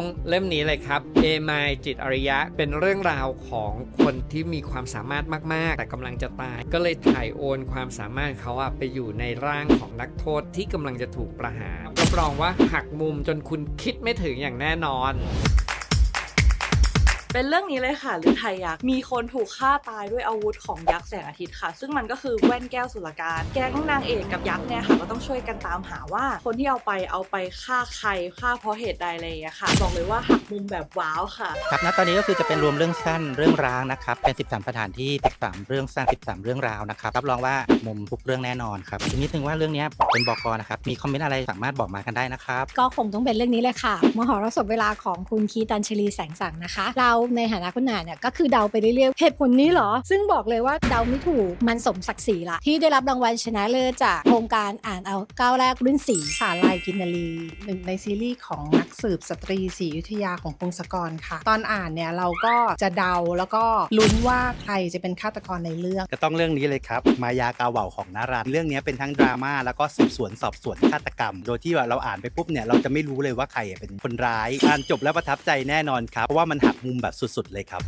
องเล่มนี้เลยครับเอมายจิตอริยะเป็นเรื่องราวของคนที่มีความสามารถมาก ๆ แต่กำลังจะตาย ก็เลยถ่ายโอนความสามารถเขาอะไปอยู่ในร่างของนักโทษที่กำลังจะถูกประหารรับรองว่าหักมุมจนคุณคิดไม่ถึงอย่างแน่นอน เป็นเรื่องนี้เลยค่ะหรือไทยยักษ์มีคนถูกฆ่าตายด้วยอาวุธของยักษ์แสงอาทิตย์ค่ะ ซึ่งมันก็คือแว่นแก้วสุลการแก๊งนางเอกกับยักษ์เนี่ยค่ะก็ต้องช่วยกันตามหาว่า คนที่เอาไปเอาไปฆ่าใครฆ่าเพราะเหตุใดอะไรอย่างเงี้ยค่ะบอกเลยว่าหักมุมแบบว้าวค่ะครับณตอนนี้ก็คือจะเป็นรวมเรื่องสั้นเรื่องร้างนะครับเป็น 13 สถานที่ 13 เรื่องสั้น 13 เรื่องราวนะครับรับรองว่ามุมทุกเรื่องแน่นอนครับทีนี้ถึงว่าเรื่องเนี้ยผมเป็นบกนะครับมีคอมเมนต์อะไรสามารถบอกมากันได้นะครับก็คงต้องเป็นเรื่องนี้เลยค่ะ มหรสพเวลาของคุณคีตันชลีแสงสังนะคะ เราในฐานะคุณนาเนี่ยก็คือเดาไปเรื่อยๆเหตุผลนี้เหรอ ซึ่งบอกเลยว่าเดาไม่ถูกมันสมศักดิ์ศรีละที่ได้รับรางวัลชนะเลิศจากโครงการอ่านเอาก้าวแรกรุ่นสีค่ะลายกินนารีหนึ่งในซีรีส์ของนักสืบสตรีศรีอยุธยาของพงศกรค่ะ ตอนอ่านเนี่ยเราก็จะเดาแล้วก็ลุ้นว่าใครจะเป็นฆาตกรในเรื่อง ก็ต้องเรื่องนี้เลยครับ มายากาเหว่าของนาราเรื่องนี้เป็นทั้งดราม่าแล้วก็สืบสวนสอบสวนฆาตกรรม โดยที่ว่าเราอ่านไปปุ๊บเนี่ยเราจะไม่รู้เลยว่าใครเป็นคนร้ายอ่านจบแล้วประทับใจแน่นอนครับเพราะว่ามันหักมุมแบบสุดๆเลยครับ